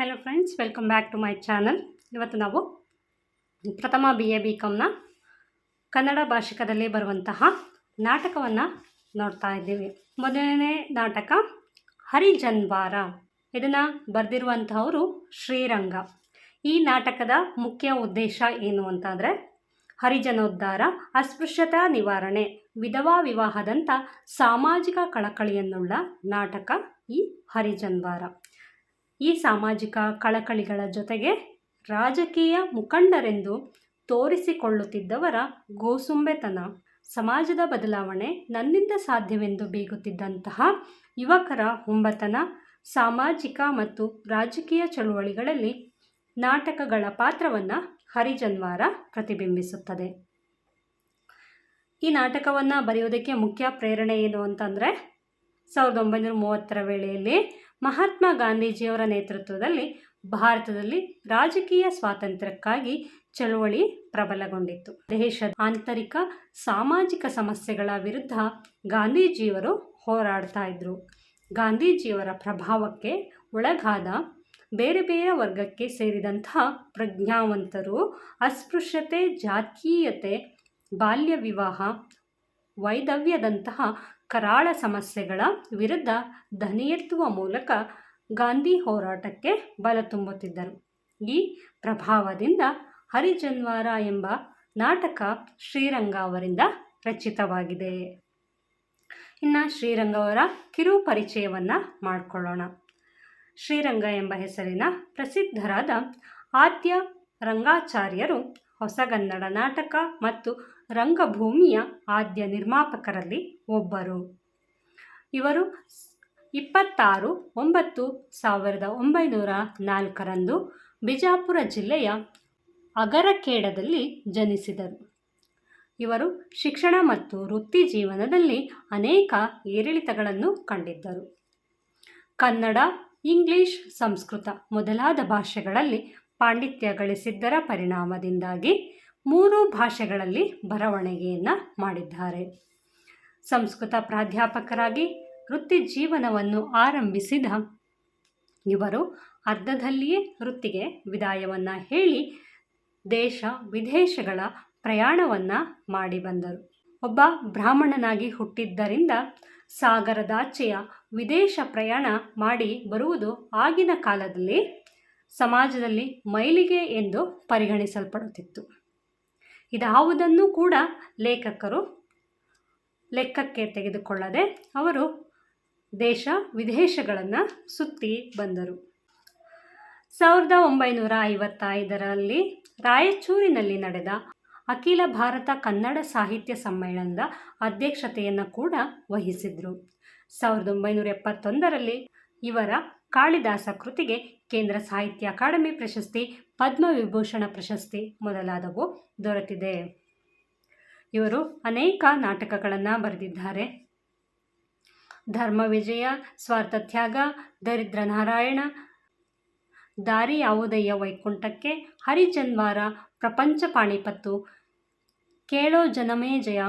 Hello friends welcome back to my channel ಇವತ್ತು ನಾವು ಪ್ರಥಮ ಬಿ ಎ ಬಿ ಕಾಮ್ನ ಕನ್ನಡ ಭಾಷಿಕದಲ್ಲಿ ಬರುವಂತಹ ನಾಟಕವನ್ನು ನೋಡ್ತಾ ಇದ್ದೀವಿ. ಮೊದಲನೇ ನಾಟಕ ಹರಿಜನ್ವಾರ. ಇದನ್ನು ಬರೆದಿರುವಂತಹವರು ಶ್ರೀರಂಗ. ಈ ನಾಟಕದ ಮುಖ್ಯ ಉದ್ದೇಶ ಏನು ಅಂತಂದರೆ ಹರಿಜನೋದ್ಧಾರ, ಅಸ್ಪೃಶ್ಯತಾ ನಿವಾರಣೆ, ವಿಧವಾ ವಿವಾಹದಂಥ ಸಾಮಾಜಿಕ ಕಳಕಳಿಯನ್ನುಳ್ಳ ನಾಟಕ ಈ ಹರಿಜನ್ವಾರ. ಈ ಸಾಮಾಜಿಕ ಕಳಕಳಿಗಳ ಜೊತೆಗೆ ರಾಜಕೀಯ ಮುಖಂಡರೆಂದು ತೋರಿಸಿಕೊಳ್ಳುತ್ತಿದ್ದವರ ಗೋಸುಂಬೆತನ. ಸಮಾಜದ ಬದಲಾವಣೆ ನನ್ನಿಂದ ಸಾಧ್ಯವೆಂದು ಬೀಗುತ್ತಿದ್ದಂತಹ ಯುವಕರ ಹುಂಬತನ, ಸಾಮಾಜಿಕ ಮತ್ತು ರಾಜಕೀಯ ಚಳುವಳಿಗಳಲ್ಲಿ ನಾಟಕಗಳ ಪಾತ್ರವನ್ನು ಹರಿಜನ್ವಾರ ಪ್ರತಿಬಿಂಬಿಸುತ್ತದೆ. ಈ ನಾಟಕವನ್ನು ಬರೆಯೋದಕ್ಕೆ ಮುಖ್ಯ ಪ್ರೇರಣೆ ಏನು ಅಂತಂದರೆ, ಸಾವಿರದ ಒಂಬೈನೂರ ಮೂವತ್ತರ ವೇಳೆಯಲ್ಲಿ ಮಹಾತ್ಮ ಗಾಂಧೀಜಿಯವರ ನೇತೃತ್ವದಲ್ಲಿ ಭಾರತದಲ್ಲಿ ರಾಜಕೀಯ ಸ್ವಾತಂತ್ರ್ಯಕ್ಕಾಗಿ ಚಳುವಳಿ ಪ್ರಬಲಗೊಂಡಿತ್ತು. ದೇಶದ ಆಂತರಿಕ ಸಾಮಾಜಿಕ ಸಮಸ್ಯೆಗಳ ವಿರುದ್ಧ ಗಾಂಧೀಜಿಯವರು ಹೋರಾಡ್ತಾ ಇದ್ರು. ಗಾಂಧೀಜಿಯವರ ಪ್ರಭಾವಕ್ಕೆ ಒಳಗಾದ ಬೇರೆ ಬೇರೆ ವರ್ಗಕ್ಕೆ ಸೇರಿದಂತಹ ಪ್ರಜ್ಞಾವಂತರು, ಅಸ್ಪೃಶ್ಯತೆ, ಜಾತೀಯತೆ ಬಾಲ್ಯ ವಿವಾಹ ವೈದವ್ಯದಂತಹ ಕರಾಳ ಸಮಸ್ಯೆಗಳ ವಿರುದ್ಧ ಧ್ವನಿ ಎತ್ತುವ ಮೂಲಕ ಗಾಂಧಿ ಹೋರಾಟಕ್ಕೆ ಬಲ ತುಂಬುತ್ತಿದ್ದರು. ಈ ಪ್ರಭಾವದಿಂದ ಹರಿಜನ್ವಾರ ಎಂಬ ನಾಟಕ ಶ್ರೀರಂಗ ಅವರಿಂದ ರಚಿತವಾಗಿದೆ. ಇನ್ನು ಶ್ರೀರಂಗ ಅವರ ಕಿರು ಪರಿಚಯವನ್ನು ಮಾಡಿಕೊಳ್ಳೋಣ. ಶ್ರೀರಂಗ ಎಂಬ ಹೆಸರಿನ ಪ್ರಸಿದ್ಧರಾದ ಆದ್ಯ ರಂಗಾಚಾರ್ಯರು ಹೊಸಗನ್ನಡ ನಾಟಕ ಮತ್ತು ರಂಗಭೂಮಿಯ ಆದ್ಯ ನಿರ್ಮಾಪಕರಲ್ಲಿ ಒಬ್ಬರು. ಇವರು ಇಪ್ಪತ್ತಾರು ಒಂಬತ್ತು ಸಾವಿರದ ಒಂಬೈನೂರ ನಾಲ್ಕರಂದು ಬಿಜಾಪುರ ಜಿಲ್ಲೆಯ ಅಗರಖೇಡದಲ್ಲಿ ಜನಿಸಿದರು. ಇವರು ಶಿಕ್ಷಣ ಮತ್ತು ವೃತ್ತಿ ಜೀವನದಲ್ಲಿ ಅನೇಕ ಏರಿಳಿತಗಳನ್ನು ಕಂಡಿದ್ದರು. ಕನ್ನಡ, ಇಂಗ್ಲಿಷ್, ಸಂಸ್ಕೃತ ಮೊದಲಾದ ಭಾಷೆಗಳಲ್ಲಿ ಪಾಂಡಿತ್ಯ ಗಳಿಸಿದ್ದರ ಪರಿಣಾಮದಿಂದಾಗಿ ಮೂರು ಭಾಷೆಗಳಲ್ಲಿ ಬರವಣಿಗೆಯನ್ನು ಮಾಡಿದ್ದಾರೆ. ಸಂಸ್ಕೃತ ಪ್ರಾಧ್ಯಾಪಕರಾಗಿ ವೃತ್ತಿ ಜೀವನವನ್ನು ಆರಂಭಿಸಿದ ಇವರು ಅರ್ಧದಲ್ಲಿಯೇ ವೃತ್ತಿಗೆ ವಿದಾಯವನ್ನು ಹೇಳಿ ದೇಶ ವಿದೇಶಗಳ ಪ್ರಯಾಣವನ್ನು ಮಾಡಿ ಬಂದರು. ಒಬ್ಬ ಬ್ರಾಹ್ಮಣನಾಗಿ ಹುಟ್ಟಿದ್ದರಿಂದ ಸಾಗರದಾಚೆಯ ವಿದೇಶ ಪ್ರಯಾಣ ಮಾಡಿ ಬರುವುದು ಆಗಿನ ಕಾಲದಲ್ಲಿ ಸಮಾಜದಲ್ಲಿ ಮೈಲಿಗೆ ಎಂದು ಪರಿಗಣಿಸಲ್ಪಡುತ್ತಿತ್ತು. ಇದಾವುದನ್ನು ಕೂಡ ಲೇಖಕರು ಲೆಕ್ಕಕ್ಕೆ ತೆಗೆದುಕೊಳ್ಳದೆ ಅವರು ದೇಶ ವಿದೇಶಗಳನ್ನು ಸುತ್ತಿ ಬಂದರು. ಸಾವಿರದ ಒಂಬೈನೂರ ಐವತ್ತೈದರಲ್ಲಿ ರಾಯಚೂರಿನಲ್ಲಿ ನಡೆದ ಅಖಿಲ ಭಾರತ ಕನ್ನಡ ಸಾಹಿತ್ಯ ಸಮ್ಮೇಳನದ ಅಧ್ಯಕ್ಷತೆಯನ್ನು ಕೂಡ ವಹಿಸಿದರು. ಸಾವಿರದ ಒಂಬೈನೂರ ಎಪ್ಪತ್ತೊಂದರಲ್ಲಿ ಇವರ ಕಾಳಿದಾಸ ಕೃತಿಗೆ ಕೇಂದ್ರ ಸಾಹಿತ್ಯ ಅಕಾಡೆಮಿ ಪ್ರಶಸ್ತಿ ಪದ್ಮವಿಭೂಷಣ ಪ್ರಶಸ್ತಿ ಮೊದಲಾದವು ದೊರೆತಿದೆ ಇವರು ಅನೇಕ ನಾಟಕಗಳನ್ನು ಬರೆದಿದ್ದಾರೆ. ಧರ್ಮ ವಿಜಯ ಸ್ವಾರ್ಥ ತ್ಯಾಗ ದರಿದ್ರ ನಾರಾಯಣ, ದಾರಿ ಯಾವುದಯ್ಯ ವೈಕುಂಠಕ್ಕೆ ಹರಿಜನ್ವಾರ ಪ್ರಪಂಚ ಪಾಣಿಪತ್ತು, ಕೇಳೋ ಜನಮೇ ಜಯ,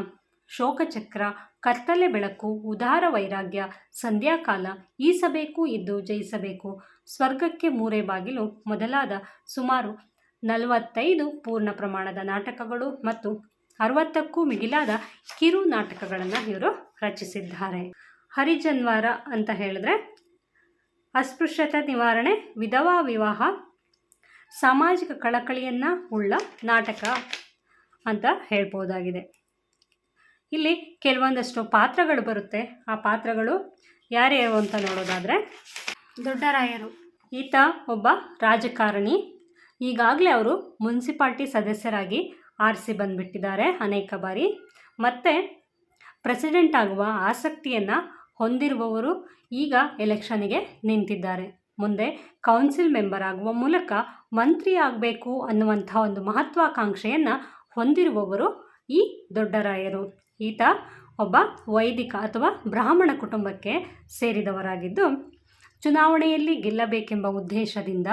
ಶೋಕಚಕ್ರ ಕತ್ತಲೆ ಬೆಳಕು, ಉದಾರ ವೈರಾಗ್ಯ, ಸಂಧ್ಯಾಕಾಲ ಈಸಬೇಕು ಇದ್ದು ಜಯಿಸಬೇಕು ಸ್ವರ್ಗಕ್ಕೆ ಮೂರೇ ಬಾಗಿಲು, ಮೊದಲಾದ ಸುಮಾರು ನಲವತ್ತೈದು ಪೂರ್ಣ ಪ್ರಮಾಣದ ನಾಟಕಗಳು ಮತ್ತು ಅರವತ್ತಕ್ಕೂ ಮಿಗಿಲಾದ ಕಿರು ನಾಟಕಗಳನ್ನು ಇವರು ರಚಿಸಿದ್ದಾರೆ. ಹರಿಜನ್ವಾರ ಅಂತ ಹೇಳಿದ್ರೆ, ಅಸ್ಪೃಶ್ಯತೆ ನಿವಾರಣೆ, ವಿಧವಾ ವಿವಾಹ, ಸಾಮಾಜಿಕ ಕಳಕಳಿಯನ್ನು ಉಳ್ಳ ನಾಟಕ ಅಂತ ಹೇಳ್ಬೋದಾಗಿದೆ. ಇಲ್ಲಿ ಕೆಲವೊಂದಷ್ಟು ಪಾತ್ರಗಳು ಬರುತ್ತೆ. ಆ ಪಾತ್ರಗಳು ಯಾರ್ಯಾರು ಅಂತ ನೋಡೋದಾದರೆ, ದೊಡ್ಡರಾಯರು. ಈತ ಒಬ್ಬ ರಾಜಕಾರಣಿ. ಈಗಾಗಲೇ ಅವರು ಮುನ್ಸಿಪಾಲ್ಟಿ ಸದಸ್ಯರಾಗಿ ಆರಿಸಿ ಬಂದುಬಿಟ್ಟಿದ್ದಾರೆ ಅನೇಕ ಬಾರಿ. ಮತ್ತು ಪ್ರೆಸಿಡೆಂಟ್ ಆಗುವ ಆಸಕ್ತಿಯನ್ನು ಹೊಂದಿರುವವರು ಈಗ ಎಲೆಕ್ಷನ್ನಿಗೆ ನಿಂತಿದ್ದಾರೆ. ಮುಂದೆ ಕೌನ್ಸಿಲ್ ಮೆಂಬರ್ ಆಗುವ ಮೂಲಕ ಮಂತ್ರಿ ಆಗಬೇಕು ಅನ್ನುವಂಥ ಒಂದು ಮಹತ್ವಾಕಾಂಕ್ಷೆಯನ್ನು ಹೊಂದಿರುವವರು ಈ ದೊಡ್ಡರಾಯರು ಈತ ಒಬ್ಬ ವೈದಿಕ ಅಥವಾ ಬ್ರಾಹ್ಮಣ ಕುಟುಂಬಕ್ಕೆ ಸೇರಿದವರಾಗಿದ್ದು ಚುನಾವಣೆಯಲ್ಲಿ ಗೆಲ್ಲಬೇಕೆಂಬ ಉದ್ದೇಶದಿಂದ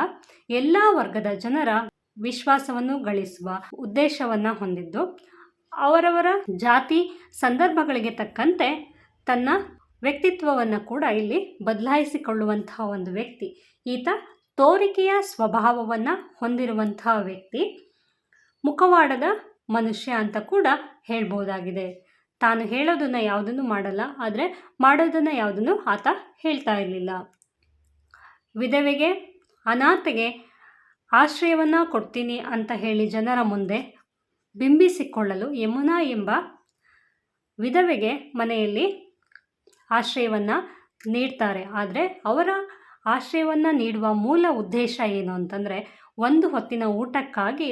ಎಲ್ಲ ವರ್ಗದ ಜನರ ವಿಶ್ವಾಸವನ್ನು ಗಳಿಸುವ ಉದ್ದೇಶವನ್ನು ಹೊಂದಿದ್ದು, ಅವರವರ ಜಾತಿ ಸಂದರ್ಭಗಳಿಗೆ ತಕ್ಕಂತೆ ತನ್ನ ವ್ಯಕ್ತಿತ್ವವನ್ನು ಕೂಡ ಇಲ್ಲಿ ಬದಲಾಯಿಸಿಕೊಳ್ಳುವಂತಹ ಒಂದು ವ್ಯಕ್ತಿ. ಈತ ತೋರಿಕೆಯ ಸ್ವಭಾವವನ್ನು ಹೊಂದಿರುವಂತಹ ವ್ಯಕ್ತಿ. ಮುಖವಾಡದ ಮನುಷ್ಯ ಅಂತ ಕೂಡ ಹೇಳ್ಬೋದಾಗಿದೆ. ತಾನು ಹೇಳೋದನ್ನು ಯಾವುದನ್ನು ಮಾಡಲ್ಲ, ಆದರೆ ಮಾಡೋದನ್ನು ಯಾವುದನ್ನು ಆತ ಹೇಳ್ತಾ ಇರಲಿಲ್ಲ. ವಿಧವೆಗೆ ಅನಾಥೆಗೆ ಆಶ್ರಯವನ್ನು ಕೊಡ್ತೀನಿ ಅಂತ ಹೇಳಿ ಜನರ ಮುಂದೆ ಬಿಂಬಿಸಿಕೊಳ್ಳಲು ಯಮುನಾ ಎಂಬ ವಿಧವೆಗೆ ಮನೆಯಲ್ಲಿ ಆಶ್ರಯವನ್ನು ನೀಡ್ತಾರೆ. ಆದರೆ ಅವರ ಆಶ್ರಯವನ್ನು ನೀಡುವ ಮೂಲ ಉದ್ದೇಶ ಏನು ಅಂತಂದರೆ ಒಂದು ಹೊತ್ತಿನ ಊಟಕ್ಕಾಗಿ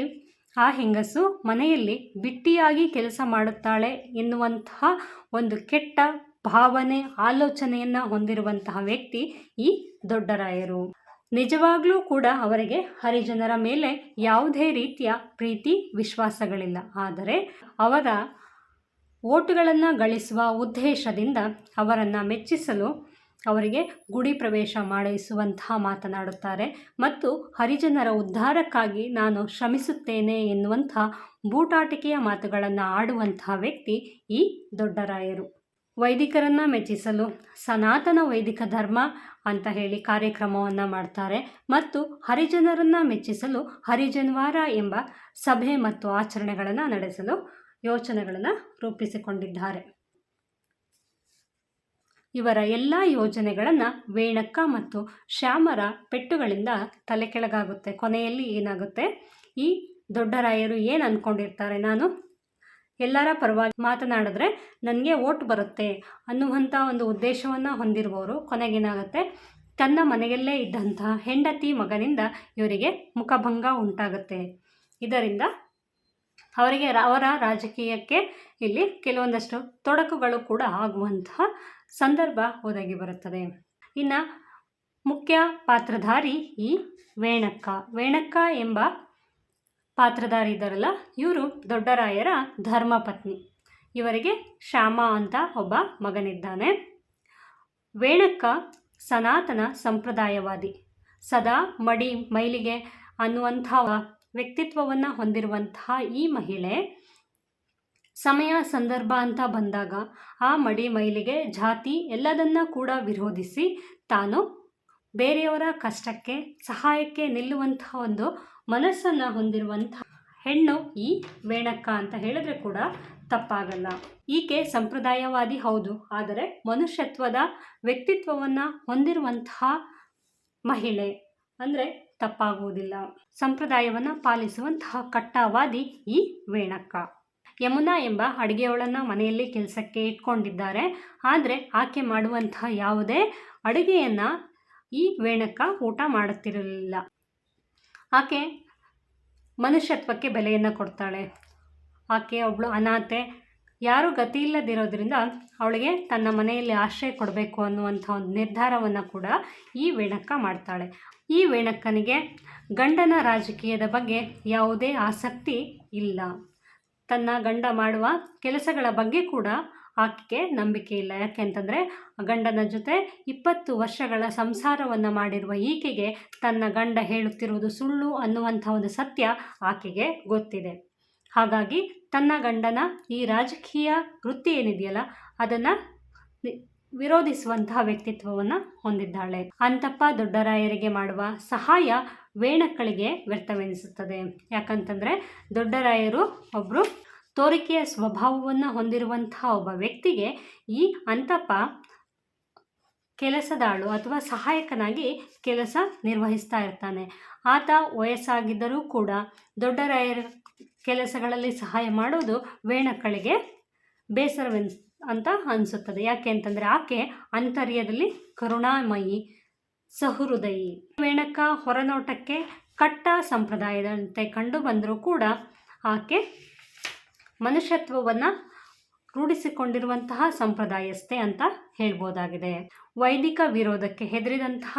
ಆ ಹೆಂಗಸು ಮನೆಯಲ್ಲಿ ಬಿಟ್ಟಿಯಾಗಿ ಕೆಲಸ ಮಾಡುತ್ತಾಳೆ ಎನ್ನುವಂತಹ ಒಂದು ಕೆಟ್ಟ ಭಾವನೆ, ಆಲೋಚನೆಯನ್ನು ಹೊಂದಿರುವಂತಹ ವ್ಯಕ್ತಿ ಈ ದೊಡ್ಡರಾಯರು. ನಿಜವಾಗ್ಲೂ ಕೂಡ ಅವರಿಗೆ ಹರಿಜನರ ಮೇಲೆ ಯಾವುದೇ ರೀತಿಯ ಪ್ರೀತಿ, ವಿಶ್ವಾಸಗಳಿಲ್ಲ. ಆದರೆ ಅವರ ಓಟುಗಳನ್ನು ಗಳಿಸುವ ಉದ್ದೇಶದಿಂದ ಅವರನ್ನು ಮೆಚ್ಚಿಸಲು ಅವರಿಗೆ ಗುಡಿ ಪ್ರವೇಶ ಮಾಡಿಸುವಂತಹ ಮಾತನಾಡುತ್ತಾರೆ. ಮತ್ತು ಹರಿಜನರ ಉದ್ಧಾರಕ್ಕಾಗಿ ನಾನು ಶ್ರಮಿಸುತ್ತೇನೆ ಎನ್ನುವಂಥ ಬೂಟಾಟಿಕೆಯ ಮಾತುಗಳನ್ನು ಆಡುವಂತಹ ವ್ಯಕ್ತಿ ಈ ದೊಡ್ಡರಾಯರು. ವೈದಿಕರನ್ನು ಮೆಚ್ಚಿಸಲು ಸನಾತನ ವೈದಿಕ ಧರ್ಮ ಅಂತ ಹೇಳಿ ಕಾರ್ಯಕ್ರಮವನ್ನು ಮಾಡ್ತಾರೆ ಮತ್ತು ಹರಿಜನರನ್ನು ಮೆಚ್ಚಿಸಲು ಹರಿಜನ್ವಾರ ಎಂಬ ಸಭೆ ಮತ್ತು ಆಚರಣೆಗಳನ್ನು ನಡೆಸಲು ಯೋಚನೆಗಳನ್ನು ರೂಪಿಸಿಕೊಂಡಿದ್ದಾರೆ. ಇವರ ಎಲ್ಲ ಯೋಜನೆಗಳನ್ನು ವೇಣಕ್ಕ ಮತ್ತು ಶ್ಯಾಮರ ಪೆಟ್ಟುಗಳಿಂದ ತಲೆ ಕೆಳಗಾಗುತ್ತೆ. ಕೊನೆಯಲ್ಲಿ ಏನಾಗುತ್ತೆ? ಈ ದೊಡ್ಡರಾಯರು ಏನು ಅಂದ್ಕೊಂಡಿರ್ತಾರೆ ನಾನು ಎಲ್ಲರ ಪರವಾಗಿ ಮಾತನಾಡಿದ್ರೆ ನನಗೆ ಓಟ್ ಬರುತ್ತೆ ಅನ್ನುವಂಥ ಒಂದು ಉದ್ದೇಶವನ್ನು ಹೊಂದಿರುವವರು ಕೊನೆಗೇನಾಗುತ್ತೆ? ತನ್ನ ಮನೆಯಲ್ಲೇ ಇದ್ದಂತಹ ಹೆಂಡತಿ ಮಗನಿಂದ ಇವರಿಗೆ ಮುಖಭಂಗ ಉಂಟಾಗುತ್ತೆ. ಇದರಿಂದ ಅವರಿಗೆ ಅವರ ರಾಜಕೀಯಕ್ಕೆ ಇಲ್ಲಿ ಕೆಲವೊಂದಷ್ಟು ತೊಡಕುಗಳು ಕೂಡ ಆಗುವಂತಹ ಸಂದರ್ಭ ಒದಗಿ ಬರುತ್ತದೆ. ಇನ್ನು ಮುಖ್ಯ ಪಾತ್ರಧಾರಿ ಈ ವೇಣಕ್ಕ. ವೇಣಕ್ಕ ಎಂಬ ಪಾತ್ರಧಾರಿ ಇದ್ದಾರಲ್ಲ, ಇವರು ದೊಡ್ಡರಾಯರ ಧರ್ಮಪತ್ನಿ. ಇವರಿಗೆ ಶ್ಯಾಮ ಅಂತ ಒಬ್ಬ ಮಗನಿದ್ದಾನೆ. ವೇಣಕ್ಕ ಸನಾತನ ಸಂಪ್ರದಾಯವಾದಿ. ಸದಾ ಮಡಿ ಮೈಲಿಗೆ ಅನ್ನುವಂಥ ವ್ಯಕ್ತಿತ್ವವನ್ನು ಹೊಂದಿರುವಂತಹ ಈ ಮಹಿಳೆ ಸಮಯ ಸಂದರ್ಭ ಅಂತ ಬಂದಾಗ ಆ ಮಡಿ ಮೈಲಿಗೆ ಜಾತಿ ಎಲ್ಲದನ್ನ ಕೂಡ ವಿರೋಧಿಸಿ ತಾನು ಬೇರೆಯವರ ಕಷ್ಟಕ್ಕೆ, ಸಹಾಯಕ್ಕೆ ನಿಲ್ಲುವಂತಹ ಒಂದು ಮನಸ್ಸನ್ನು ಹೊಂದಿರುವಂಥ ಹೆಣ್ಣು ಈ ವೇಣಕ್ಕ ಅಂತ ಹೇಳಿದ್ರೆ ಕೂಡ ತಪ್ಪಾಗಲ್ಲ. ಈಕೆ ಸಂಪ್ರದಾಯವಾದಿ ಹೌದು, ಆದರೆ ಮನುಷ್ಯತ್ವದ ವ್ಯಕ್ತಿತ್ವವನ್ನು ಹೊಂದಿರುವಂತಹ ಮಹಿಳೆ ಅಂದರೆ ತಪ್ಪಾಗುವುದಿಲ್ಲ. ಸಂಪ್ರದಾಯವನ್ನು ಪಾಲಿಸುವಂತಹ ಕಟ್ಟಾವಾದಿ ಈ ವೇಣಕ್ಕ ಯಮುನಾ ಎಂಬ ಅಡುಗೆಯವಳನ್ನು ಮನೆಯಲ್ಲಿ ಕೆಲಸಕ್ಕೆ ಇಟ್ಕೊಂಡಿದ್ದಾರೆ, ಆದರೆ ಆಕೆ ಮಾಡುವಂತಹ ಯಾವುದೇ ಅಡುಗೆಯನ್ನು ಈ ವೇಣಕ್ಕ ಊಟ ಮಾಡುತ್ತಿರಲಿಲ್ಲ. ಆಕೆ ಮನುಷ್ಯತ್ವಕ್ಕೆ ಬೆಲೆಯನ್ನು ಕೊಡ್ತಾಳೆ. ಆಕೆ ಒಬ್ಬಳು ಅನಾಥೆ. ಯಾರೂ ಗತಿ ಇಲ್ಲದಿರೋದ್ರಿಂದ ಅವಳಿಗೆ ತನ್ನ ಮನೆಯಲ್ಲಿ ಆಶ್ರಯ ಕೊಡಬೇಕು ಅನ್ನುವಂಥ ಒಂದು ನಿರ್ಧಾರವನ್ನು ಕೂಡ ಈ ವೇಣಕ್ಕ ಮಾಡ್ತಾಳೆ. ಈ ವೇಣಕ್ಕನಿಗೆ ಗಂಡನ ರಾಜಕೀಯದ ಬಗ್ಗೆ ಯಾವುದೇ ಆಸಕ್ತಿ ಇಲ್ಲ. ತನ್ನ ಗಂಡ ಮಾಡುವ ಕೆಲಸಗಳ ಬಗ್ಗೆ ಕೂಡ ಆಕೆಗೆ ನಂಬಿಕೆ ಇಲ್ಲ. ಯಾಕೆ ಅಂತಂದರೆ, ಗಂಡನ ಜೊತೆ ಇಪ್ಪತ್ತು ವರ್ಷಗಳ ಸಂಸಾರವನ್ನು ಮಾಡಿರುವ ಈಕೆಗೆ ತನ್ನ ಗಂಡ ಹೇಳುತ್ತಿರುವುದು ಸುಳ್ಳು ಅನ್ನುವಂಥ ಒಂದು ಸತ್ಯ ಆಕೆಗೆ ಗೊತ್ತಿದೆ. ಹಾಗಾಗಿ ತನ್ನ ಗಂಡನ ಈ ರಾಜಕೀಯ ವೃತ್ತಿ ಏನಿದೆಯಲ್ಲ, ಅದನ್ನು ವಿರೋಧಿಸುವಂತಹ ವ್ಯಕ್ತಿತ್ವವನ್ನು ಹೊಂದಿದ್ದಾಳೆ. ಅಂತಪ್ಪ ದೊಡ್ಡರಾಯರಿಗೆ ಮಾಡುವ ಸಹಾಯ ವೇಣಕ್ಕಳಿಗೆ ವ್ಯರ್ಥವೆನಿಸುತ್ತದೆ. ಯಾಕಂತಂದರೆ, ದೊಡ್ಡರಾಯರು ಒಬ್ಬರು ತೋರಿಕೆಯ ಸ್ವಭಾವವನ್ನು ಹೊಂದಿರುವಂತಹ ಒಬ್ಬ ವ್ಯಕ್ತಿಗೆ ಈ ಅಂತಪ್ಪ ಕೆಲಸದಾಳು ಅಥವಾ ಸಹಾಯಕನಾಗಿ ಕೆಲಸ ನಿರ್ವಹಿಸ್ತಾ ಇರ್ತಾನೆ. ಆತ ವಯಸ್ಸಾಗಿದ್ದರೂ ಕೂಡ ದೊಡ್ಡರಾಯರ ಕೆಲಸಗಳಲ್ಲಿ ಸಹಾಯ ಮಾಡೋದು ವೇಣಕ್ಕಳಿಗೆ ಬೇಸರವೆನ್, ಅಂತ ಅನಿಸುತ್ತದೆ. ಯಾಕೆ ಅಂತಂದರೆ ಆಕೆ ಅಂತರ್ಯದಲ್ಲಿ ಕರುಣಾಮಯಿ, ಸಹೃದಯಿ. ವೇಣಕ್ಕ ಹೊರನೋಟಕ್ಕೆ ಕಟ್ಟ ಸಂಪ್ರದಾಯದಂತೆ ಕಂಡು ಬಂದರೂ ಕೂಡ ಆಕೆ ಮನುಷ್ಯತ್ವವನ್ನು ರೂಢಿಸಿಕೊಂಡಿರುವಂತಹ ಸಂಪ್ರದಾಯಸ್ಥೆ ಅಂತ ಹೇಳ್ಬೋದಾಗಿದೆ. ವೈದಿಕ ವಿರೋಧಕ್ಕೆ ಹೆದರಿದಂತಹ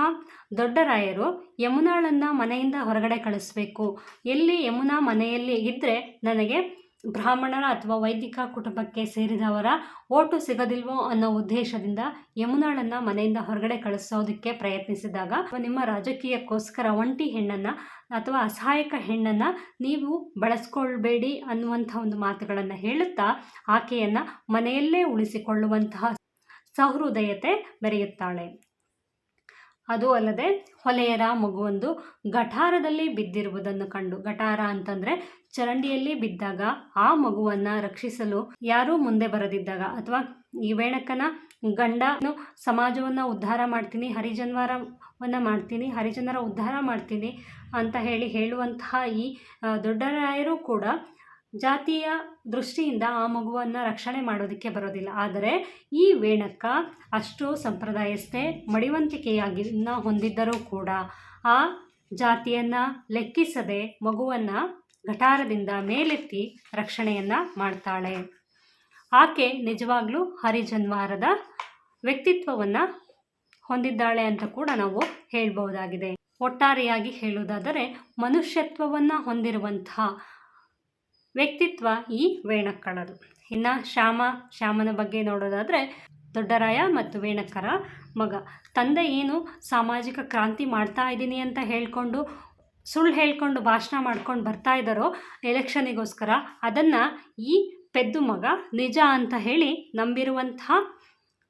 ದೊಡ್ಡರಾಯರು ಯಮುನಾಳನ್ನು ಮನೆಯಿಂದ ಹೊರಗಡೆ ಕಳಿಸ್ಬೇಕು. ಎಲ್ಲಿ ಯಮುನಾ ಮನೆಯಲ್ಲಿ ಇದ್ದರೆ ನನಗೆ ಬ್ರಾಹ್ಮಣರ ಅಥವಾ ವೈದಿಕ ಕುಟುಂಬಕ್ಕೆ ಸೇರಿದವರ ಓಟು ಸಿಗದಿಲ್ವೋ ಅನ್ನೋ ಉದ್ದೇಶದಿಂದ ಯಮುನಾಳನ್ನ ಮನೆಯಿಂದ ಹೊರಗಡೆ ಕಳಿಸೋದಕ್ಕೆ ಪ್ರಯತ್ನಿಸಿದಾಗ ನಿಮ್ಮ ರಾಜಕೀಯಕ್ಕೋಸ್ಕರ ಒಂಟಿ ಹೆಣ್ಣನ್ನು ಅಥವಾ ಅಸಹಾಯಕ ಹೆಣ್ಣನ್ನು ನೀವು ಬಳಸ್ಕೊಳ್ಬೇಡಿ ಅನ್ನುವಂಥ ಒಂದು ಮಾತುಗಳನ್ನು ಹೇಳುತ್ತಾ ಆಕೆಯನ್ನು ಮನೆಯಲ್ಲೇ ಉಳಿಸಿಕೊಳ್ಳುವಂತಹ ಸಹೃದಯತೆ ಬೆರೆಯುತ್ತಾಳೆ ಅದು ಅಲ್ಲದೆ ಹೊಲೆಯರ ಮಗುವೊಂದು ಗಟಾರದಲ್ಲಿ ಬಿದ್ದಿರುವುದನ್ನು ಕಂಡು ಗಟಾರ ಅಂತಂದರೆ ಚರಂಡಿಯಲ್ಲಿ ಬಿದ್ದಾಗ ಆ ಮಗುವನ್ನು ರಕ್ಷಿಸಲು ಯಾರೂ ಮುಂದೆ ಬರದಿದ್ದಾಗ ಅಥವಾ ಈ ವೇಣಕ್ಕನ ಗಂಡನು ಸಮಾಜವನ್ನು ಉದ್ಧಾರ ಮಾಡ್ತೀನಿ, ಹರಿಜನ್ವಾರವನ್ನು ಮಾಡ್ತೀನಿ, ಹರಿಜನರ ಉದ್ಧಾರ ಮಾಡ್ತೀನಿ ಅಂತ ಹೇಳಿ ಹೇಳುವಂತಹ ಈ ದೊಡ್ಡರಾಯರು ಕೂಡ ಜಾತಿಯ ದೃಷ್ಟಿಯಿಂದ ಆ ಮಗುವನ್ನು ರಕ್ಷಣೆ ಮಾಡೋದಕ್ಕೆ ಬರೋದಿಲ್ಲ. ಆದರೆ ಈ ವೇಣಕ್ಕ ಅಷ್ಟು ಸಂಪ್ರದಾಯಸ್ಥೆ ಮಡಿವಂತಿಕೆಯಾಗಿನ ಹೊಂದಿದ್ದರೂ ಕೂಡ ಆ ಜಾತಿಯನ್ನು ಲೆಕ್ಕಿಸದೆ ಮಗುವನ್ನು ಗಟಾರದಿಂದ ಮೇಲೆತ್ತಿ ರಕ್ಷಣೆಯನ್ನು ಮಾಡ್ತಾಳೆ. ಆಕೆ ನಿಜವಾಗ್ಲೂ ಹರಿಜನ್ವಾರದ ವ್ಯಕ್ತಿತ್ವವನ್ನು ಹೊಂದಿದ್ದಾಳೆ ಅಂತ ಕೂಡ ನಾವು ಹೇಳ್ಬಹುದಾಗಿದೆ. ಒಟ್ಟಾರೆಯಾಗಿ ಹೇಳುವುದಾದರೆ ಮನುಷ್ಯತ್ವವನ್ನು ಹೊಂದಿರುವಂತಹ ವ್ಯಕ್ತಿತ್ವ ಈ ವೇಣಕ್ಕಳದು. ಇನ್ನು ಶ್ಯಾಮ, ಶ್ಯಾಮನ ಬಗ್ಗೆ ನೋಡೋದಾದರೆ ದೊಡ್ಡರಾಯ ಮತ್ತು ವೇಣಕ್ಕರ ಮಗ. ತಂದೆ ಏನು ಸಾಮಾಜಿಕ ಕ್ರಾಂತಿ ಮಾಡ್ತಾ ಇದ್ದೀನಿ ಅಂತ ಹೇಳ್ಕೊಂಡು ಸುಳ್ಳು ಹೇಳ್ಕೊಂಡು ಭಾಷಣ ಮಾಡ್ಕೊಂಡು ಬರ್ತಾ ಇದ್ದಾರೋ ಎಲೆಕ್ಷನಿಗೋಸ್ಕರ ಅದನ್ನು ಈ ಪೆದ್ದು ಮಗ ನಿಜ ಅಂತ ಹೇಳಿ ನಂಬಿರುವಂತಹ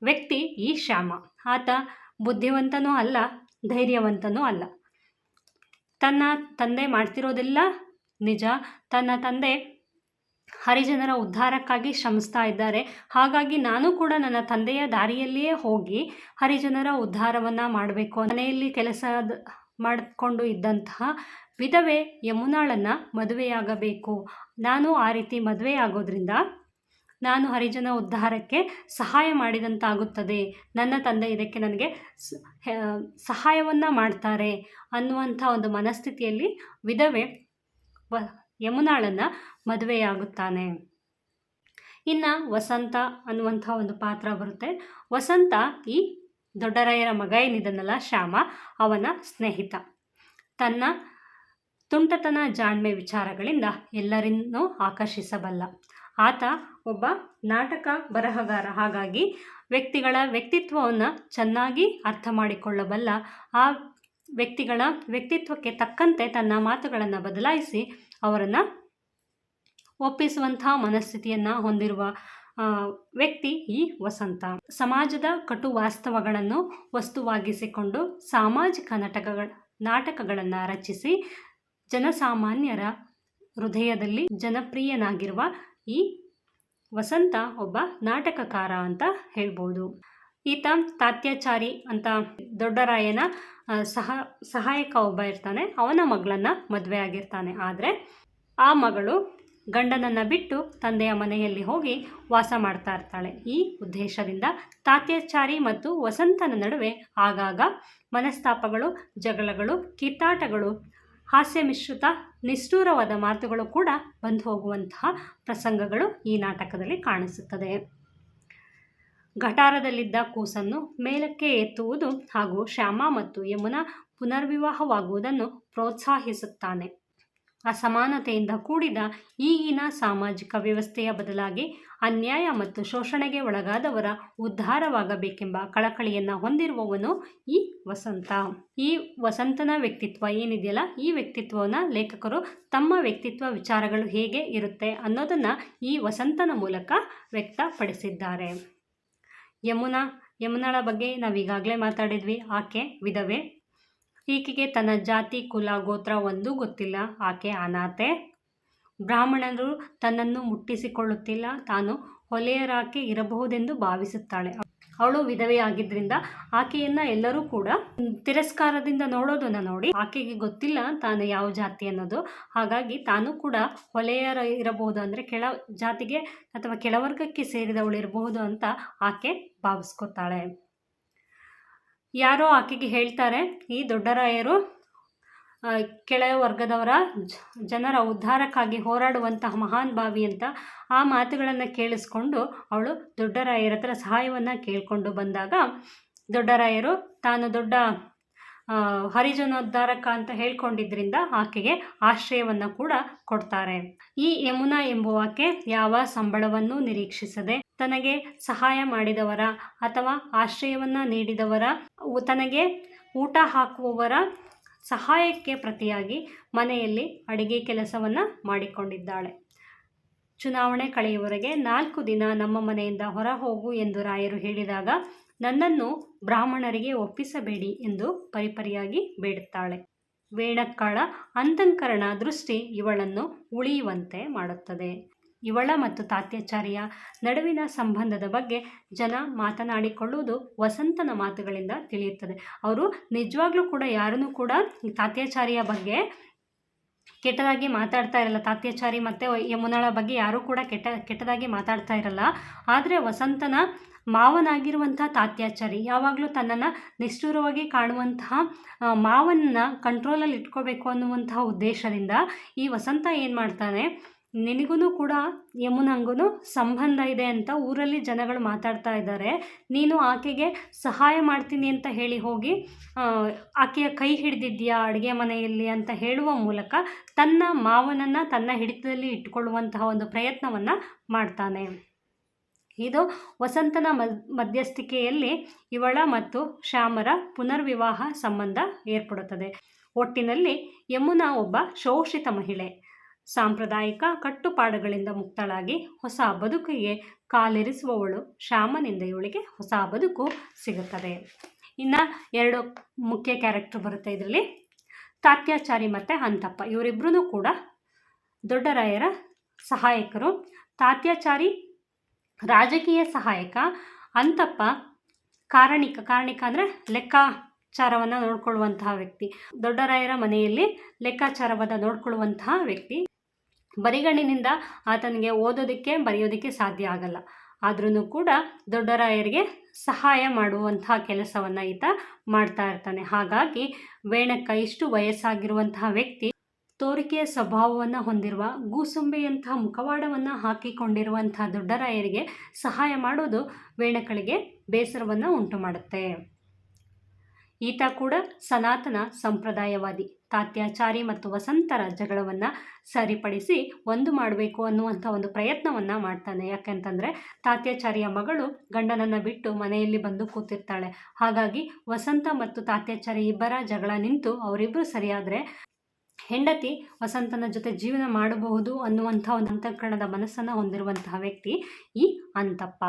ವ್ಯಕ್ತಿ ಈ ಶ್ಯಾಮ. ಆತ ಬುದ್ಧಿವಂತನೂ ಅಲ್ಲ, ಧೈರ್ಯವಂತನೂ ಅಲ್ಲ. ತನ್ನ ತಂದೆ ಮಾಡ್ತಿರೋದೆಲ್ಲ ನಿಜ. ತನ್ನ ತಂದೆ ಹರಿಜನರ ಉದ್ಧಾರಕ್ಕಾಗಿ ಶ್ರಮಿಸ್ತಾ ಇದ್ದಾರೆ. ಹಾಗಾಗಿ ನಾನು ಕೂಡ ನನ್ನ ತಂದೆಯ ದಾರಿಯಲ್ಲಿಯೇ ಹೋಗಿ ಹರಿಜನರ ಉದ್ಧಾರವನ್ನು ಮಾಡಬೇಕು. ಮನೆಯಲ್ಲಿ ಕೆಲಸ ಮಾಡಿಕೊಂಡು ಇದ್ದಂತಹ ವಿಧವೆ ಯಮುನಾಳನ್ನು ಮದುವೆಯಾಗಬೇಕು. ನಾನು ಆ ರೀತಿ ಮದುವೆಯಾಗೋದ್ರಿಂದ ನಾನು ಹರಿಜನ ಉದ್ಧಾರಕ್ಕೆ ಸಹಾಯ ಮಾಡಿದಂತಾಗುತ್ತದೆ. ನನ್ನ ತಂದೆ ಇದಕ್ಕೆ ನನಗೆ ಸಹಾಯವನ್ನ ಸಹಾಯವನ್ನು ಮಾಡ್ತಾರೆ ಅನ್ನುವಂಥ ಒಂದು ಮನಸ್ಥಿತಿಯಲ್ಲಿ ವಿಧವೆ ವ ಯಮುನಾಳನ್ನು ಮದುವೆಯಾಗುತ್ತಾನೆ. ಇನ್ನು ವಸಂತ ಅನ್ನುವಂಥ ಒಂದು ಪಾತ್ರ ಬರುತ್ತೆ. ವಸಂತ ಈ ದೊಡ್ಡರಾಯರ ಮಗ ಏನಿದನಲ್ಲ ಶ್ಯಾಮ, ಅವನ ಸ್ನೇಹಿತ. ತನ್ನ ತುಂಟತನ ಜಾಣ್ಮೆ ವಿಚಾರಗಳಿಂದ ಎಲ್ಲರನ್ನೂ ಆಕರ್ಷಿಸಬಲ್ಲ. ಆತ ಒಬ್ಬ ನಾಟಕ ಬರಹಗಾರ. ಹಾಗಾಗಿ ವ್ಯಕ್ತಿಗಳ ವ್ಯಕ್ತಿತ್ವವನ್ನು ಚೆನ್ನಾಗಿ ಅರ್ಥ ಮಾಡಿಕೊಳ್ಳಬಲ್ಲ, ಆ ವ್ಯಕ್ತಿಗಳ ವ್ಯಕ್ತಿತ್ವಕ್ಕೆ ತಕ್ಕಂತೆ ತನ್ನ ಮಾತುಗಳನ್ನು ಬದಲಾಯಿಸಿ ಅವರನ್ನು ಒಪ್ಪಿಸುವಂತಹ ಮನಸ್ಥಿತಿಯನ್ನು ಹೊಂದಿರುವ ವ್ಯಕ್ತಿ ಈ ವಸಂತ. ಸಮಾಜದ ಕಟು ವಾಸ್ತವಗಳನ್ನು ವಸ್ತುವಾಗಿಸಿಕೊಂಡು ಸಾಮಾಜಿಕ ನಾಟಕಗಳ, ನಾಟಕಗಳನ್ನು ರಚಿಸಿ ಜನಸಾಮಾನ್ಯರ ಹೃದಯದಲ್ಲಿ ಜನಪ್ರಿಯನಾಗಿರುವ ಈ ವಸಂತ ಒಬ್ಬ ನಾಟಕಕಾರ ಅಂತ ಹೇಳ್ಬೋದು. ಈತ ತಾತ್ಯಾಚಾರಿ ಅಂತ ದೊಡ್ಡರಾಯನ ಸಹ, ಸಹಾಯಕ ಒಬ್ಬ ಇರ್ತಾನೆ. ಅವನ ಮಗಳನ್ನು ಮದುವೆ ಆಗಿರ್ತಾನೆ. ಆದರೆ ಆ ಮಗಳು ಗಂಡನನ್ನು ಬಿಟ್ಟು ತಂದೆಯ ಮನೆಯಲ್ಲಿ ಹೋಗಿ ವಾಸ ಮಾಡ್ತಾ ಇರ್ತಾಳೆ. ಈ ಉದ್ದೇಶದಿಂದ ತಾತ್ಯಾಚಾರಿ ಮತ್ತು ವಸಂತನ ನಡುವೆ ಆಗಾಗ ಮನಸ್ತಾಪಗಳು, ಜಗಳಗಳು, ಕಿತ್ತಾಟಗಳು ಹಾಸ್ಯ ಮಿಶ್ರಿತ ನಿಷ್ಠೂರವಾದ ಮಾತುಗಳು ಕೂಡ ಬಂದು ಹೋಗುವಂತಹ ಪ್ರಸಂಗಗಳು ಈ ನಾಟಕದಲ್ಲಿ ಕಾಣಿಸುತ್ತದೆ. ಗಟಾರದಲ್ಲಿದ್ದ ಕೂಸನ್ನು ಮೇಲಕ್ಕೆ ಎತ್ತುವುದು ಹಾಗೂ ಶ್ಯಾಮ ಮತ್ತು ಯಮುನಾ ಪುನರ್ವಿವಾಹವಾಗುವುದನ್ನು ಪ್ರೋತ್ಸಾಹಿಸುತ್ತಾನೆ. ಅಸಮಾನತೆಯಿಂದ ಕೂಡಿದ ಈಗಿನ ಸಾಮಾಜಿಕ ವ್ಯವಸ್ಥೆಯ ಬದಲಾಗಿ ಅನ್ಯಾಯ ಮತ್ತು ಶೋಷಣೆಗೆ ಒಳಗಾದವರ ಉದ್ಧಾರವಾಗಬೇಕೆಂಬ ಕಳಕಳಿಯನ್ನು ಹೊಂದಿರುವವನು ಈ ವಸಂತ. ಈ ವಸಂತನ ವ್ಯಕ್ತಿತ್ವ ಏನಿದೆಯಲ್ಲ, ಈ ವ್ಯಕ್ತಿತ್ವವನ್ನು ಲೇಖಕರು ತಮ್ಮ ವ್ಯಕ್ತಿತ್ವ ವಿಚಾರಗಳು ಹೇಗೆ ಇರುತ್ತೆ ಅನ್ನೋದನ್ನು ಈ ವಸಂತನ ಮೂಲಕ ವ್ಯಕ್ತಪಡಿಸಿದ್ದಾರೆ. ಯಮುನಾ, ಯಮುನಾಳ ಬಗ್ಗೆ ನಾವು ಈಗಾಗಲೇ ಮಾತಾಡಿದ್ವಿ. ಆಕೆ ವಿಧವೆ. ಈಕೆಗೆ ತನ್ನ ಜಾತಿ, ಕುಲ, ಗೋತ್ರ ಒಂದೂ ಗೊತ್ತಿಲ್ಲ. ಆಕೆ ಅನಾಥೆ. ಬ್ರಾಹ್ಮಣರು ತನ್ನನ್ನು ಮುಟ್ಟಿಸಿಕೊಳ್ಳುತ್ತಿಲ್ಲ. ತಾನು ಹೊಲೆಯರಾಕೆ ಇರಬಹುದೆಂದು ಭಾವಿಸುತ್ತಾಳೆ. ಅವಳು ವಿಧವೆಯಾಗಿದ್ದರಿಂದ ಆಕೆಯನ್ನು ಎಲ್ಲರೂ ಕೂಡ ತಿರಸ್ಕಾರದಿಂದ ನೋಡೋದನ್ನು ನೋಡಿ ಆಕೆಗೆ ಗೊತ್ತಿಲ್ಲ ತಾನು ಯಾವ ಜಾತಿ ಅನ್ನೋದು. ಹಾಗಾಗಿ ತಾನು ಕೂಡ ಹೊಲೆಯರ ಇರಬಹುದು ಅಂದರೆ ಕೆಳ ಜಾತಿಗೆ ಅಥವಾ ಕೆಳವರ್ಗಕ್ಕೆ ಸೇರಿದವಳು ಇರಬಹುದು ಅಂತ ಆಕೆ ಭಾವಿಸ್ಕೊತಾಳೆ ಯಾರೋ ಆಕೆಗೆ ಹೇಳ್ತಾರೆ, ಈ ದೊಡ್ಡರಾಯರು ಕೆಳ ವರ್ಗದವರ ಜನರ ಉದ್ಧಾರಕ್ಕಾಗಿ ಹೋರಾಡುವಂತಹ ಮಹಾನ್ ಭಾವಿ ಅಂತ ಆ ಮಾತುಗಳನ್ನು ಕೇಳಿಸ್ಕೊಂಡು ಅವಳು ದೊಡ್ಡರಾಯರ ಹತ್ರ ಸಹಾಯವನ್ನು ಕೇಳಿಕೊಂಡು ಬಂದಾಗ, ದೊಡ್ಡರಾಯರು, ತಾನು ದೊಡ್ಡ ಹರಿಜನೋದ್ಧಾರಕ ಅಂತ ಹೇಳ್ಕೊಂಡಿದ್ದರಿಂದ ಆಕೆಗೆ ಆಶ್ರಯವನ್ನು ಕೂಡ ಕೊಡ್ತಾರೆ. ಈ ಯಮುನಾ ಎಂಬುವಾಕೆ ಯಾವ ಸಂಬಳವನ್ನು ನಿರೀಕ್ಷಿಸದೆ ತನಗೆ ಸಹಾಯ ಮಾಡಿದವರ ಅಥವಾ ಆಶ್ರಯವನ್ನು ನೀಡಿದವರ ತನಗೆ ಊಟ ಹಾಕುವವರ ಸಹಾಯಕ್ಕೆ ಪ್ರತಿಯಾಗಿ ಮನೆಯಲ್ಲಿ ಅಡುಗೆ ಕೆಲಸವನ್ನು ಮಾಡಿಕೊಂಡಿದ್ದಾಳೆ. ಚುನಾವಣೆ ಕಳೆಯುವವರೆಗೆ ನಾಲ್ಕು ದಿನ ನಮ್ಮ ಮನೆಯಿಂದ ಹೊರ ಹೋಗು ಎಂದು ರಾಯರು ಹೇಳಿದಾಗ, ನನ್ನನ್ನು ಬ್ರಾಹ್ಮಣರಿಗೆ ಒಪ್ಪಿಸಬೇಡಿ ಎಂದು ಪರಿಪರಿಯಾಗಿ ಬೇಡುತ್ತಾಳೆ. ವೇಣಕ್ಕಾಳ ಅಂತಃಕರಣ ದೃಷ್ಟಿ ಇವಳನ್ನು ಉಳಿಯುವಂತೆ ಮಾಡುತ್ತದೆ. ಇವಳ ಮತ್ತು ತಾತ್ಯಾಚಾರ್ಯ ನಡುವಿನ ಸಂಬಂಧದ ಬಗ್ಗೆ ಜನ ಮಾತನಾಡಿಕೊಳ್ಳುವುದು ವಸಂತನ ಮಾತುಗಳಿಂದ ತಿಳಿಯುತ್ತದೆ. ಅವರು ನಿಜವಾಗ್ಲೂ ಕೂಡ ಯಾರನ್ನೂ ಕೂಡ ತಾತ್ಯಾಚಾರ್ಯ ಬಗ್ಗೆ ಕೆಟ್ಟದಾಗಿ ಮಾತಾಡ್ತಾ ಇರಲ್ಲ. ತಾತ್ಯಾಚಾರಿ ಮತ್ತು ಯಮುನಾಳ ಬಗ್ಗೆ ಯಾರೂ ಕೂಡ ಕೆಟ್ಟ, ಕೆಟ್ಟದಾಗಿ ಮಾತಾಡ್ತಾ ಇರಲ್ಲ. ಆದರೆ ವಸಂತನ ಮಾವನಾಗಿರುವಂಥ ತಾತ್ಯಾಚಾರಿ ಯಾವಾಗಲೂ ತನ್ನನ್ನು ನಿಷ್ಠುರವಾಗಿ ಕಾಣುವಂತಹ ಮಾವನ್ನ ಕಂಟ್ರೋಲಲ್ಲಿ ಇಟ್ಕೋಬೇಕು ಅನ್ನುವಂತಹ ಉದ್ದೇಶದಿಂದ ಈ ವಸಂತ ಏನು ಮಾಡ್ತಾನೆ ನಿನಗೂ ಕೂಡ ಯಮುನಂಗೂ ಸಂಬಂಧ ಇದೆ ಅಂತ ಊರಲ್ಲಿ ಜನಗಳು ಮಾತಾಡ್ತಾ ಇದ್ದಾರೆ. ನೀನು ಆಕೆಗೆ ಸಹಾಯ ಮಾಡ್ತೀನಿ ಅಂತ ಹೇಳಿ ಹೋಗಿ ಆಕೆಯ ಕೈ ಹಿಡಿದಿದ್ಯಾ ಅಡುಗೆ ಮನೆಯಲ್ಲಿ ಅಂತ ಹೇಳುವ ಮೂಲಕ ತನ್ನ ಮಾವನನ್ನು ತನ್ನ ಹಿಡಿತದಲ್ಲಿ ಇಟ್ಟುಕೊಳ್ಳುವಂತಹ ಒಂದು ಪ್ರಯತ್ನವನ್ನು ಮಾಡ್ತಾನೆ. ಇದು ವಸಂತನ ಮಧ್ಯಸ್ಥಿಕೆಯಲ್ಲಿ ಇವಳ ಮತ್ತು ಶ್ಯಾಮರ ಪುನರ್ವಿವಾಹ ಸಂಬಂಧ ಏರ್ಪಡುತ್ತದೆ. ಒಟ್ಟಿನಲ್ಲಿ ಯಮುನಾ ಒಬ್ಬ ಶೋಷಿತ ಮಹಿಳೆ. ಸಾಂಪ್ರದಾಯಿಕ ಕಟ್ಟುಪಾಡುಗಳಿಂದ ಮುಕ್ತಳಾಗಿ ಹೊಸ ಬದುಕಿಗೆ ಕಾಲಿರಿಸುವವಳು ಶ್ಯಾಮನಿಂದ ಇವಳಿಗೆ ಹೊಸ ಬದುಕು ಸಿಗುತ್ತದೆ. ಇನ್ನು ಎರಡು ಮುಖ್ಯ ಕ್ಯಾರೆಕ್ಟರ್ ಬರುತ್ತೆ ಇದರಲ್ಲಿ. ತಾತ್ಯಾಚಾರಿ ಮತ್ತು ಹಂತಪ್ಪ. ಇವರಿಬ್ಬರೂ ಕೂಡ ದೊಡ್ಡರಾಯರ ಸಹಾಯಕರು. ತಾತ್ಯಾಚಾರಿ ರಾಜಕೀಯ ಸಹಾಯಕ ಅಂತಪ್ಪ ಕಾರಣಿಕ. ಕಾರಣಿಕ ಅಂದರೆ ಲೆಕ್ಕಾಚಾರವನ್ನು ನೋಡಿಕೊಳ್ಳುವಂತಹ ವ್ಯಕ್ತಿ. ದೊಡ್ಡರಾಯರ ಮನೆಯಲ್ಲಿ ಲೆಕ್ಕಾಚಾರವನ್ನು ನೋಡಿಕೊಳ್ಳುವಂತಹ ವ್ಯಕ್ತಿ. ಬರಿಗಣ್ಣಿನಿಂದ ಆತನಿಗೆ ಓದೋದಕ್ಕೆ ಬರೆಯೋದಕ್ಕೆ ಸಾಧ್ಯ ಆಗಲ್ಲ. ಆದ್ರೂ ಕೂಡ ದೊಡ್ಡರಾಯರಿಗೆ ಸಹಾಯ ಮಾಡುವಂತಹ ಕೆಲಸವನ್ನು ಈತ ಮಾಡ್ತಾ ಇರ್ತಾನೆ. ಹಾಗಾಗಿ ವೇಣಕ್ಕ ಇಷ್ಟು ವಯಸ್ಸಾಗಿರುವಂತಹ ವ್ಯಕ್ತಿ ತೋರಿಕೆಯ ಸ್ವಭಾವವನ್ನು ಹೊಂದಿರುವ ಗೂಸುಂಬೆಯಂತಹ ಮುಖವಾಡವನ್ನು ಹಾಕಿಕೊಂಡಿರುವಂತಹ ದೊಡ್ಡರಾಯರಿಗೆ ಸಹಾಯ ಮಾಡೋದು ವೇಣಕಳಿಗೆ ಬೇಸರವನ್ನು ಉಂಟು ಮಾಡುತ್ತೆ ಈತ ಕೂಡ ಸನಾತನ ಸಂಪ್ರದಾಯವಾದಿ. ತಾತ್ಯಾಚಾರಿ ಮತ್ತು ವಸಂತರ ಜಗಳವನ್ನು ಸರಿಪಡಿಸಿ ಒಂದು ಮಾಡಬೇಕು ಅನ್ನುವಂಥ ಒಂದು ಪ್ರಯತ್ನವನ್ನು ಮಾಡ್ತಾನೆ. ಯಾಕೆಂತಂದರೆ ತಾತ್ಯಾಚಾರಿಯ ಮಗಳು ಗಂಡನನ್ನು ಬಿಟ್ಟು ಮನೆಯಲ್ಲಿ ಬಂದು ಕೂತಿರ್ತಾಳೆ. ಹಾಗಾಗಿ ವಸಂತ ಮತ್ತು ತಾತ್ಯಾಚಾರಿ ಇಬ್ಬರ ಜಗಳ ನಿಂತು ಅವರಿಬ್ಬರು ಸರಿಯಾದರೆ ಹೆಂಡತಿ ವಸಂತನ ಜೊತೆ ಜೀವನ ಮಾಡಬಹುದು ಅನ್ನುವಂಥ ಒಂದು ಅಂತಃಕರಣದ ಮನಸ್ಸನ್ನು ಹೊಂದಿರುವಂತಹ ವ್ಯಕ್ತಿ ಈ ಅಂತಪ್ಪ.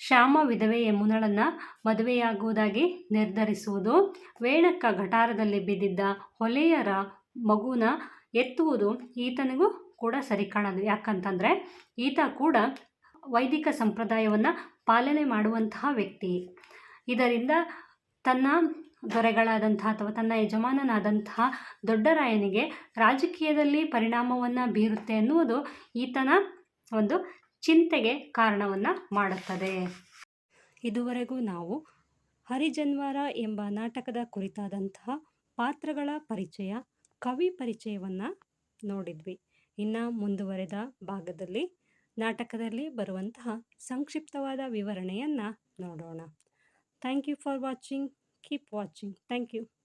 ಶ್ಯಾಮ ವಿಧವೆಯ ಯಮುನಳನ್ನು ಮದುವೆಯಾಗುವುದಾಗಿ ನಿರ್ಧರಿಸುವುದು. ವೇಣಕ್ಕ ಘಟಾರದಲ್ಲಿ ಬಿದ್ದಿದ್ದ ಹೊಲೆಯರ ಮಗುನ ಎತ್ತುವುದು ಈತನಿಗೂ ಕೂಡ ಸರಿ ಕಾಣದು ಯಾಕಂತಂದರೆ ಈತ ಕೂಡ ವೈದಿಕ ಸಂಪ್ರದಾಯವನ್ನು ಪಾಲನೆ ಮಾಡುವಂತಹ ವ್ಯಕ್ತಿ. ಇದರಿಂದ ತನ್ನ ದೊರೆಗಳಾದಂತಹ ಅಥವಾ ತನ್ನ ಯಜಮಾನನಾದಂತಹ ದೊಡ್ಡರಾಯನಿಗೆ ರಾಜಕೀಯದಲ್ಲಿ ಪರಿಣಾಮವನ್ನು ಬೀರುತ್ತೆ ಎನ್ನುವುದು ಈತನ ಒಂದು ಚಿಂತೆಗೆ ಕಾರಣವನ್ನು ಮಾಡುತ್ತದೆ. ಇದುವರೆಗೂ ನಾವು ಹರಿಜನ್ವಾರ ಎಂಬ ನಾಟಕದ ಕುರಿತಾದಂತಹ ಪಾತ್ರಗಳ ಪರಿಚಯ, ಕವಿ ಪರಿಚಯವನ್ನು ನೋಡಿದ್ವಿ. ಇನ್ನು ಮುಂದುವರೆದ ಭಾಗದಲ್ಲಿ, ನಾಟಕದಲ್ಲಿ ಬರುವಂತಹ ಸಂಕ್ಷಿಪ್ತವಾದ ವಿವರಣೆಯನ್ನು ನೋಡೋಣ. Thank you for watching. Keep watching. Thank you.